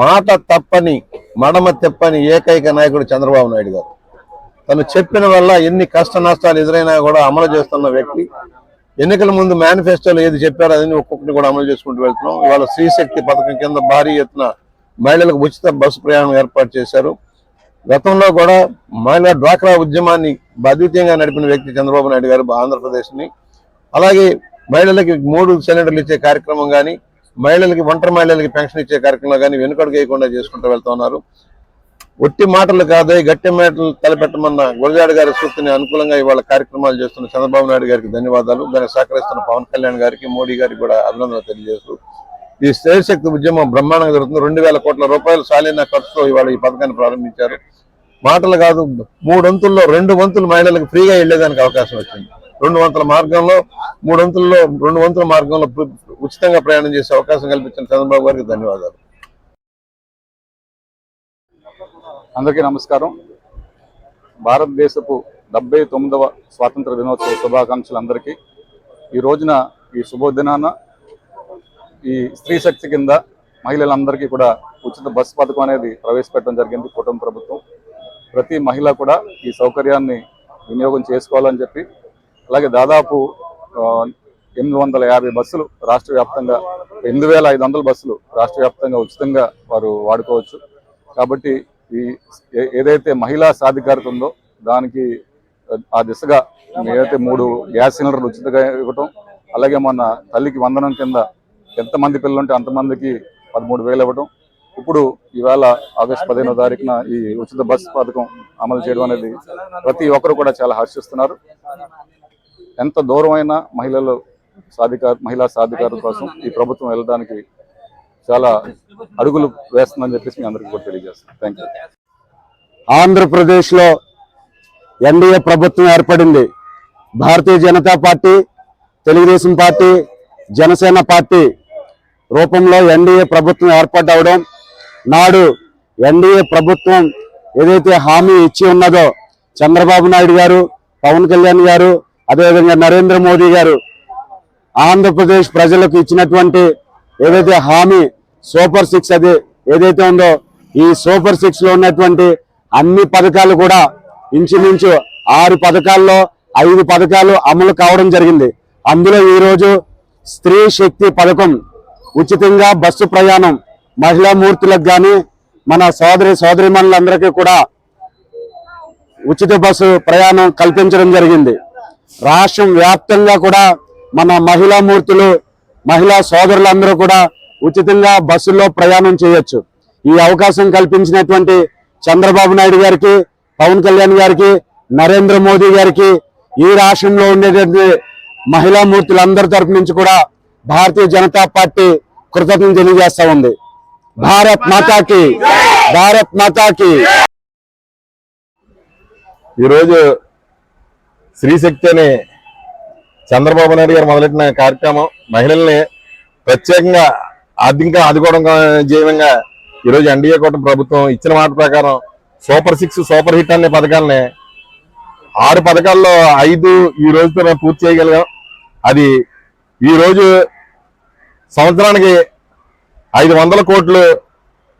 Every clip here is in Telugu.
మాట తప్పని మడమ తెప్పని ఏకైక నాయకుడు చంద్రబాబు నాయుడు గారు. తను చెప్పిన వల్ల ఎన్ని కష్ట నష్టాలు ఎదురైనా కూడా అమలు చేస్తున్న వ్యక్తి. ఎన్నికల ముందు మేనిఫెస్టోలో ఏది చెప్పారో అదని ఒక్కొక్కటి కూడా అమలు చేసుకుంటూ వెళ్తున్నాం. ఇవాళ స్త్రీశక్తి పథకం కింద భారీ ఎత్తున మహిళలకు ఉచిత బస్సు ప్రయాణం ఏర్పాటు చేశారు. గతంలో కూడా మహిళా డ్వాక్రా ఉద్యమాన్ని అద్వితీయంగా నడిపిన వ్యక్తి చంద్రబాబు నాయుడు గారు ఆంధ్రప్రదేశ్ని. అలాగే మహిళలకి మూడు సిలిండర్లు ఇచ్చే కార్యక్రమం కానీ మహిళలకి ఒంటరి మహిళలకి పెన్షన్ ఇచ్చే కార్యక్రమం కానీ వెనుకడుగు వేయకుండా చేసుకుంటూ వెళ్తా ఉన్నారు. ఒట్టి మాటలు కాదు గట్టి మాటలు తలపెట్టమన్న గురజాడ గారి సూక్తిని అనుకూలంగా ఇవాళ కార్యక్రమాలు చేస్తున్న చంద్రబాబు నాయుడు గారికి ధన్యవాదాలు. దానికి సహకరిస్తున్న పవన్ కళ్యాణ్ గారికి మోడీ గారికి కూడా అభినందనలు తెలియజేస్తూ ఈ శక్తి ఉద్యమం బ్రహ్మాండంగా జరుగుతుంది. రెండు వేల కోట్ల రూపాయలు సాలిన ఖర్చుతో ఇవాళ ఈ పథకాన్ని ప్రారంభించారు. మాటలు కాదు మూడు వంతుల్లో రెండు వంతులు మహిళలకు ఫ్రీగా వెళ్ళేదానికి అవకాశం వచ్చింది. రెండు వంతుల మార్గంలో మూడు వంతుల్లో రెండు వంతుల మార్గంలో ఉచితంగా ప్రయాణం చేసే అవకాశం కల్పించిన చంద్రబాబు గారికి ధన్యవాదాలు. అందరికీ నమస్కారం. భారతదేశపు డెబ్బై తొమ్మిదవ స్వాతంత్ర దినోత్సవ శుభాకాంక్షలు అందరికీ ఈ రోజున ఈ శుభోదినాన ఈ స్త్రీ శక్తి కింద మహిళలందరికీ కూడా ఉచిత బస్సు పథకం అనేది ప్రవేశపెట్టడం జరిగింది కుటుంబ ప్రభుత్వం. ప్రతి మహిళ కూడా ఈ సౌకర్యాన్ని వినియోగం చేసుకోవాలని చెప్పి అలాగే దాదాపు ఎనిమిది వందల యాభై బస్సులు రాష్ట్ర వ్యాప్తంగా ఎనిమిది వేల ఐదు వందల బస్సులు రాష్ట్ర వ్యాప్తంగా ఉచితంగా వారు వాడుకోవచ్చు. కాబట్టి ఈ ఏదైతే మహిళా సాధికారత ఉందో దానికి ఆ దిశగా ఏదైతే మూడు గ్యాస్ సిలిండర్లు ఉచితంగా ఇవ్వటం అలాగే మొన్న తల్లికి వందనం కింద ఎంతమంది పిల్లలు ఉంటే అంతమందికి పదమూడు వేలు ఇవ్వటం. ఇప్పుడు ఈవేళ ఆగస్టు పదిహేనో తారీఖున ఈ ఉచిత బస్సు పథకం అమలు చేయడం అనేది ప్రతి ఒక్కరు కూడా చాలా హర్షిస్తున్నారు. ఎంత దూరమైన మహిళలు సాధికార మహిళా సాధికారత కోసం ఈ ప్రభుత్వం వెళ్ళడానికి చాలా అడుగులు వేస్తుందని చెప్పేసి మీ అందరికీ కూడా తెలియజేస్తాను థ్యాంక్ యూ ఆంధ్రప్రదేశ్లో ఎన్డీఏ ప్రభుత్వం ఏర్పడింది. Bharatiya Janata party Telugu Desam party Janasena party రూపంలో ఎన్డీఏ ప్రభుత్వం ఏర్పాటు అవడం నాడు ఎన్డీఏ ప్రభుత్వం ఏదైతే హామీ ఇచ్చి ఉన్నదో చంద్రబాబు నాయుడు గారు పవన్ కళ్యాణ్ గారు అదేవిధంగా నరేంద్ర మోదీ గారు ఆంధ్రప్రదేశ్ ప్రజలకు ఇచ్చినటువంటి ఏదైతే హామీ సూపర్ సిక్స్ అది ఏదైతే ఉందో ఈ సూపర్ సిక్స్లో ఉన్నటువంటి అన్ని పథకాలు కూడా ఇంచుమించు ఆరు పథకాల్లో ఐదు పథకాలు అమలు కావడం జరిగింది. అందులో ఈరోజు స్త్రీ శక్తి పథకం ఉచితంగా బస్సు ప్రయాణం మహిళా మూర్తులకు కానీ మన సోదరి సోదరిమణులందరికీ కూడా ఉచిత బస్సు ప్రయాణం కల్పించడం జరిగింది. రాష్ట్రం వ్యాప్తంగా కూడా మన మహిళా మూర్తులు మహిళా సోదరులందరూ కూడా ఉచితంగా బస్సుల్లో ప్రయాణం చేయొచ్చు. ఈ అవకాశం కల్పించినటువంటి చంద్రబాబు నాయుడు గారికి పవన్ కళ్యాణ్ గారికి నరేంద్ర మోదీ గారికి ఈ రాష్ట్రంలో ఉండేటువంటి మహిళా మూర్తులందరి తరపు నుంచి కూడా భారతీయ జనతా పార్టీ కృతజ్ఞతలు తెలియజేస్తా ఉంది. భారత్ మాతాకి భారత్ మాతాకి. ఈరోజు స్త్రీశక్తి అనే చంద్రబాబు నాయుడు గారు మొదలెట్టిన కార్యక్రమం మహిళల్ని ప్రత్యేకంగా ఆర్థికంగా ఆదుకోవడం జీవంగా ఈరోజు ఎన్డీఏ కూటమి ప్రభుత్వం ఇచ్చిన మాట ప్రకారం సూపర్ సిక్స్ సూపర్ హిట్ అనే పథకాలని ఆరు పథకాల్లో ఐదు ఈ రోజుతో మేము పూర్తి చేయగలిగాం. అది ఈ రోజు సంవత్సరానికి ఐదు వందల కోట్లు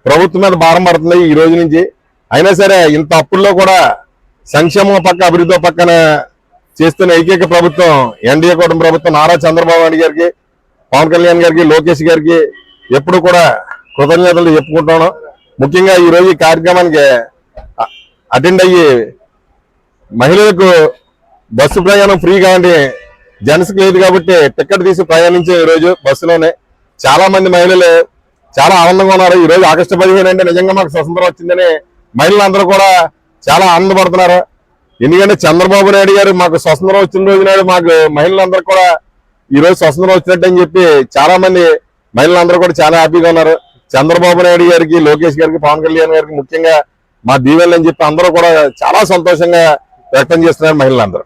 ప్రభుత్వం మీద భారం పడుతుంది ఈ రోజు నుంచి. అయినా సరే ఇంత అప్పుల్లో కూడా సంక్షేమం పక్క అభివృద్ధి పక్కన చేస్తున్న ఏకైక ప్రభుత్వం ఎన్డీఏ కూటమి ప్రభుత్వం నారా చంద్రబాబు నాయుడు గారికి పవన్ కళ్యాణ్ గారికి లోకేష్ గారికి ఎప్పుడు కూడా కృతజ్ఞతలు చెప్పుకుంటాను ముఖ్యంగా ఈ రోజు ఈ కార్యక్రమానికి అటెండ్ అయ్యి మహిళలకు బస్సు ప్రయాణం ఫ్రీగా కావండి జెంట్స్కి లేదు కాబట్టి టికెట్ తీసి ప్రయాణించే ఈ రోజు బస్సులోనే. చాలా మంది మహిళలు చాలా ఆనందంగా ఉన్నారు. ఈ రోజు ఆగస్టు పదిహేను అంటే నిజంగా మాకు స్వతంత్రం వచ్చిందని మహిళలందరూ కూడా చాలా ఆనందపడుతున్నారు. ఎందుకంటే చంద్రబాబు నాయుడు గారు మాకు స్వతంత్రం వచ్చిన రోజు నాడు మాకు మహిళలందరూ కూడా ఈ రోజు స్వతంత్రం వచ్చినట్టు అని చెప్పి చాలా మంది మహిళలందరూ కూడా చాలా హ్యాపీగా ఉన్నారు. చంద్రబాబు నాయుడు గారికి లోకేష్ గారికి పవన్ కళ్యాణ్ గారికి ముఖ్యంగా మా దీవెనలు అని చెప్పి అందరూ కూడా చాలా సంతోషంగా వ్యక్తం చేస్తున్నారు మహిళలందరూ.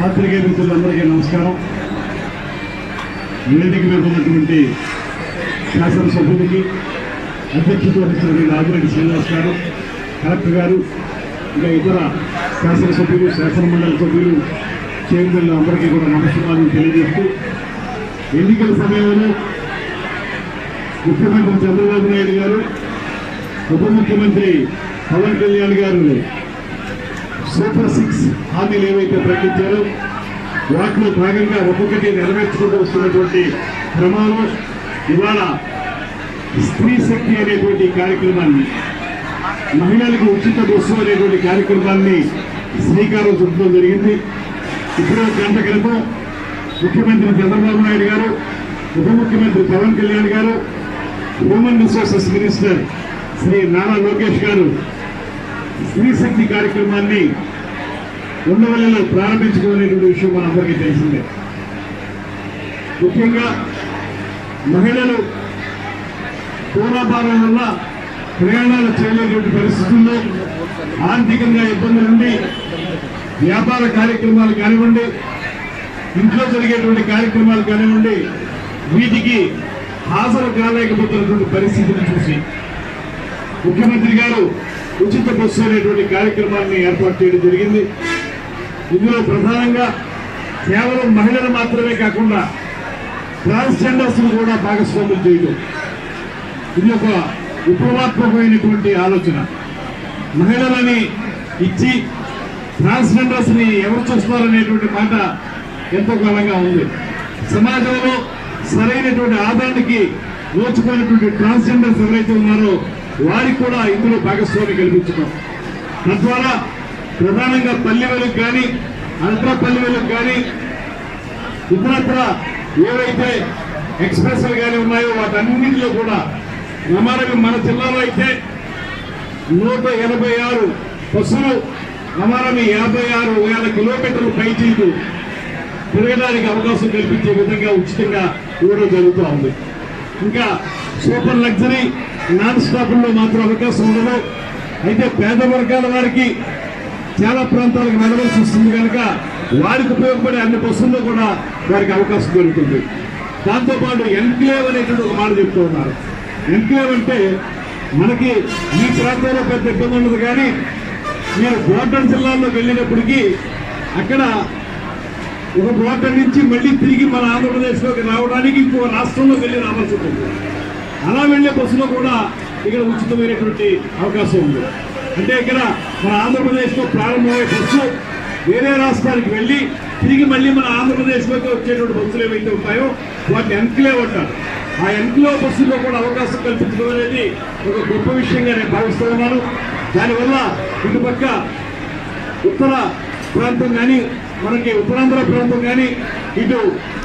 పాత్రికేయ మిత్రులందరికీ నమస్కారం. వేదిక మీద ఉన్నటువంటి శాసనసభ్యులకి అధ్యక్షత వహిస్తున్న రాజిరెడ్డి శ్రీనివాస్ గారు కలెక్టర్ గారు ఇంకా ఇతర శాసనసభ్యులు శాసనమండలి సభ్యులు చైర్మన్లు అందరికీ కూడా నమస్కారాలు తెలియజేస్తూ ఎన్నికల సమయంలో ముఖ్యమంత్రి చంద్రబాబు నాయుడు గారు ఉప ముఖ్యమంత్రి పవన్ కళ్యాణ్ గారు సూపర్ సిక్స్ హామీలు ఏవైతే ప్రకటించారో వాటిలో భాగంగా ఒక్కొక్కటి నెరవేర్చుకుంటూ వస్తున్నటువంటి క్రమంలో ఇవాళ స్త్రీ శక్తి అనేటువంటి కార్యక్రమాన్ని మహిళలకు ఉచిత బస్సు అనేటువంటి కార్యక్రమాన్ని శ్రీకారం చుట్టడం జరిగింది. ఇప్పుడు గంట క్రితం ముఖ్యమంత్రి చంద్రబాబు నాయుడు గారు ఉప ముఖ్యమంత్రి Pawan Kalyan garu human resources minister Shri Nara Lokesh garu Streeshakti కార్యక్రమాన్ని ఉండవల్లిలో ప్రారంభించుకునేటువంటి విషయం మనందరికీ తెలిసిందే. ముఖ్యంగా మహిళలు పూర్వాభారం వల్ల ప్రయాణాలు చేయలేటువంటి పరిస్థితుల్లో ఆర్థికంగా ఇబ్బందులు ఉండి వ్యాపార కార్యక్రమాలు కానివ్వండి ఇంట్లో జరిగేటువంటి కార్యక్రమాలు కానివ్వండి వీటికి హాజరు కాలేకపోతున్నటువంటి పరిస్థితిని చూసి ముఖ్యమంత్రి గారు ఉచిత బస్సు అనేటువంటి కార్యక్రమాన్ని ఏర్పాటు చేయడం జరిగింది. ఇందులో ప్రధానంగా కేవలం మహిళలు మాత్రమే కాకుండా ట్రాన్స్జెండర్స్ను కూడా భాగస్వాములు చేయడం. ఇది ఒక విప్లవాత్మకమైనటువంటి ఆలోచన. మహిళలని ఇచ్చి ట్రాన్స్జెండర్స్ని ఎవరు చూస్తున్నారనేటువంటి మాట ఎంతో కాలంగా ఉంది. సమాజంలో సరైనటువంటి ఆదాయానికి నోచుకున్నటువంటి ట్రాన్స్జెండర్స్ ఎవరైతే ఉన్నారో వారికి కూడా ఇందులో భాగస్వామి కల్పించడం తద్వారా ప్రధానంగా పల్లె కానీ అల్ట్రా పల్లె కానీ ఇతరత్ర ఏవైతే ఎక్స్ప్రెస్లు కానీ ఉన్నాయో వాటన్నింటిలో కూడా అమరవి మన జిల్లాలో అయితే నూట ఎనభై ఆరు బస్సులు అమరవి యాభై ఆరు వేల కిలోమీటర్లు పైచీలు తిరగడానికి అవకాశం కల్పించే విధంగా ఉచితంగా ఇవ్వడం జరుగుతూ ఉంది. ఇంకా సూపర్ లగ్జరీ నాన్ స్టాపుల్లో మాత్రం అవకాశం ఉండదు. అయితే పేద వర్గాల వారికి చాలా ప్రాంతాలకు వెళ్ళవలసి వస్తుంది కనుక వారికి ఉపయోగపడే అన్ని బస్సుల్లో కూడా వారికి అవకాశం దొరుకుతుంది. దాంతోపాటు ఎన్క్లేవ్ అనేటువంటి ఒక మాట చెప్తూ ఉన్నారు. ఎన్క్లేవ్ అంటే మనకి ఈ ప్రాంతంలో పెద్ద ఇబ్బంది ఉండదు కానీ మీరు బోర్డర్ జిల్లాలో వెళ్ళినప్పటికీ అక్కడ ఒక బోర్డర్ నుంచి మళ్ళీ తిరిగి మన ఆంధ్రప్రదేశ్లోకి రావడానికి ఇంకో రాష్ట్రంలో వెళ్ళి రావాల్సి ఉంటుంది. అలా వెళ్ళే బస్సులో కూడా ఇక్కడ ఉచితమైనటువంటి అవకాశం ఉంది. అంటే ఇక్కడ మన ఆంధ్రప్రదేశ్లో ప్రారంభమయ్యే బస్సు వేరే రాష్ట్రానికి వెళ్ళి తిరిగి మళ్ళీ మన ఆంధ్రప్రదేశ్లోకి వచ్చేటువంటి బస్సులు ఏవైతే ఉంటాయో వాటిని ఎన్క్లేవ్ అంటారు. ఆ ఎంపీఓ బస్సులో కూడా అవకాశం కల్పించడం అనేది ఒక గొప్ప విషయంగా నేను భావిస్తూ ఉన్నాను. దానివల్ల ఇటుపక్క ఉత్తర ప్రాంతం కానీ మనకి ఉత్తరాంధ్ర ప్రాంతం కానీ ఇటు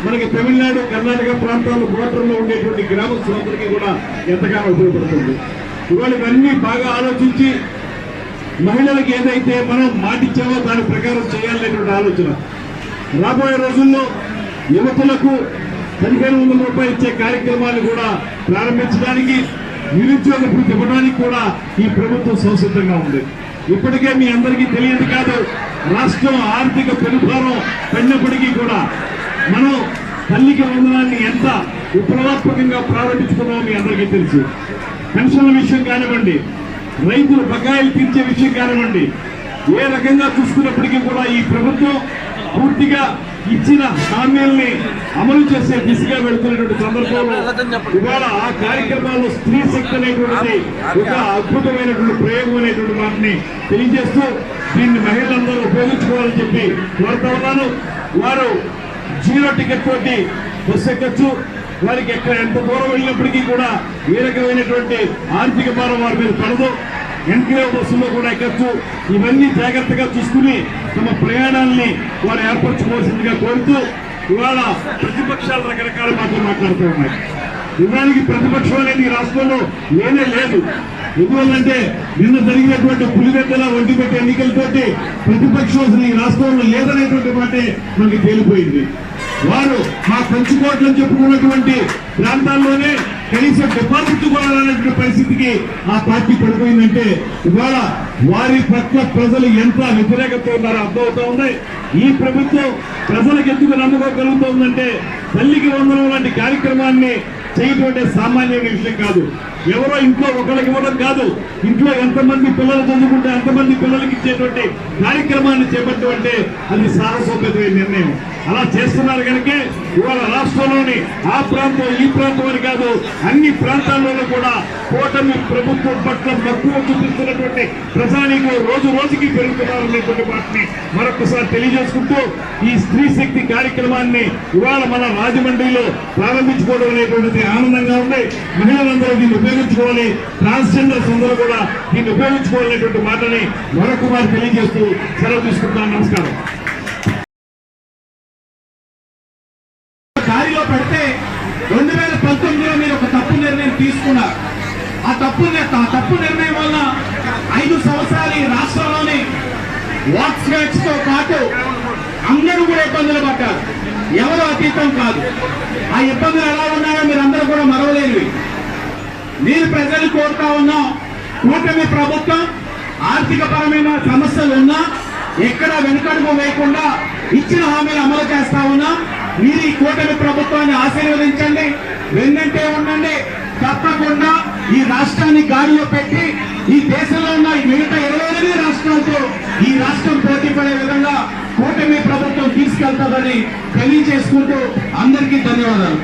మనకి తమిళనాడు కర్ణాటక ప్రాంతాల్లో బోర్డర్లో ఉండేటువంటి గ్రామస్తులందరికీ కూడా ఎంతగానో ఉపయోగపడుతుంది. ఇవాళ ఇవన్నీ బాగా ఆలోచించి మహిళలకు ఏదైతే మనం మాటిచ్చామో దాని ప్రకారం చేయాలనేటువంటి ఆలోచన. రాబోయే రోజుల్లో యువకులకు పదిహేను వందల రూపాయలు ఇచ్చే కార్యక్రమాలు కూడా ప్రారంభించడానికి నిరుద్యోగ భృతి ఇవ్వడానికి కూడా ఈ ప్రభుత్వం సంసిద్ధంగా ఉంది. ఇప్పటికే మీ అందరికీ తెలియదు కాదు రాష్ట్రం ఆర్థిక పెనుభారం పడినప్పటికీ కూడా మనం తల్లికి వందనాన్ని ఎంత విప్లవాత్మకంగా ప్రారంభించుకున్నామో మీ అందరికీ తెలుసు. పెన్షన్ల విషయం కానివ్వండి రైతులు బకాయిలు తీర్చే విషయం కానివ్వండి ఏ రకంగా చూసుకున్నప్పటికీ కూడా ఈ ప్రభుత్వం పూర్తిగా ఇచ్చిన హామీల్ని అమలు చేసే దిశగా వెళుతున్నటువంటి సందర్భంలో ఇవాళ ఆ కార్యక్రమాల్లో స్త్రీ శక్తి అనేటువంటిది ఒక అద్భుతమైనటువంటి ప్రయోగం అనేటువంటి వాటిని తెలియజేస్తూ దీన్ని మహిళలందరూ ఉపయోగించుకోవాలని చెప్పి కోరుతా ఉన్నాను. వారు జీరో టికెట్ తోటి బస్సు ఎక్కచ్చు. వారికి ఎక్కడ ఎంత దూరం వెళ్ళినప్పటికీ కూడా ఏ రకమైనటువంటి ఆర్థిక భారం వారి మీద పడదు. ఎన్టీఆర్ బస్సులో కూడా ఎక్కచ్చు ఇవన్నీ జాగ్రత్తగా చూసుకుని తమ ప్రయాణాలని వారు ఏర్పరచుకోవాల్సిందిగా కోరుతూ ఇవాళ ప్రతిపక్షాలు రకరకాల మాటలు మాట్లాడుతూ ఉన్నాయి. నిజానికి ప్రతిపక్షం అనేది రాష్ట్రంలో లేనే లేదు. ఎందువల్లంటే నిన్న జరిగినటువంటి పులివెద్దల ఒంటిపెట్టి ఎన్నికలతోటి ప్రతిపక్షం అసలు ఈ రాష్ట్రంలో లేదనేటువంటి మాటే మనకి తేలిపోయింది. వారు మా పంచుకోట్లని చెప్పుకున్నటువంటి ప్రాంతాల్లోనే కనీసం డిపాజిట్ కొనాలనేటువంటి పరిస్థితికి ఆ పార్టీ పడిపోయిందంటే ఇవాళ వారి పట్ల ప్రజలు ఎంత వ్యతిరేకత ఉన్నారో అర్థమవుతా ఉంది. ఈ ప్రభుత్వం ప్రజలకు ఎందుకు నమ్ముకోగలుగుతుందంటే తల్లికి వందనం లాంటి కార్యక్రమాన్ని చేయటువంటి సామాన్యమైన విషయం కాదు. ఎవరో ఇంట్లో ఒకరికి ఇవ్వడం కాదు. ఇంట్లో ఎంతమంది పిల్లలు చదువుకుంటే ఎంతమంది పిల్లలకి ఇచ్చేటువంటి కార్యక్రమాన్ని చేపట్టమంటే అది సాహసోపేతమైన నిర్ణయం. అలా చేస్తున్నారు కనుక ఇవాళ రాష్ట్రంలోని ఆ ప్రాంతం ఈ ప్రాంతం అని కాదు అన్ని ప్రాంతాల్లోనూ కూడా కూటమి ప్రభుత్వం పట్ల మక్కువ చూపిస్తున్నటువంటి ప్రజానీకు రోజు రోజుకి పెరుగుతున్నారనేటువంటి వాటిని మరొకసారి తెలియజేసుకుంటూ ఈ స్త్రీ శక్తి కార్యక్రమాన్ని ఇవాళ మన రాజమండ్రిలో ప్రారంభించుకోవడం అనేటువంటిది ఆనందంగా ఉంది. మహిళలందరూ దీన్ని ఉపయోగించుకోవాలి. ట్రాన్స్జెండర్స్ అందరూ కూడా దీన్ని ఉపయోగించుకోవాలనేటువంటి మాటని మరొక వారు తెలియజేస్తూ సెలవు తీసుకుంటున్నాను. నమస్కారం. దారిలో పెడితే రెండు వేల పంతొమ్మిదిలో మీరు ఒక తప్పు నిర్ణయం తీసుకున్నారు. ఆ తప్పు ఆ తప్పు నిర్ణయం వల్ల ఐదు సంవత్సరాలు ఈ రాష్ట్రంలోని వాట్స్ రేట్స్తో పాటు అందరూ కూడా ఇబ్బందులు పడ్డారు. ఎవరు అతీతం కాదు. ఆ ఇబ్బందులు ఎలా ఉన్నాయో మీరు అందరూ కూడా మరవలేనివి. నేను ప్రజలు కోరుతా ఉన్నాం కూటమి ప్రభుత్వం ఆర్థిక పరమైన సమస్యలు ఉన్నా ఎక్కడ వెనుకడుగు వేయకుండా ఇచ్చిన హామీలు అమలు చేస్తా ఉన్నా మీరు ఈ కూటమి ప్రభుత్వాన్ని ఆశీర్వదించండి వెన్నంటే ఉండండి తప్పకుండా ఈ రాష్ట్రాన్ని గాడిలో పెట్టి ఈ దేశంలో ఉన్న మిగతా ఇరవై ఎనిమిది రాష్ట్రాలతో ఈ రాష్ట్రం ప్రతిపడే విధంగా కూటమి ప్రభుత్వం తీసుకెళ్తుందని తెలియజేసుకుంటూ అందరికీ ధన్యవాదాలు.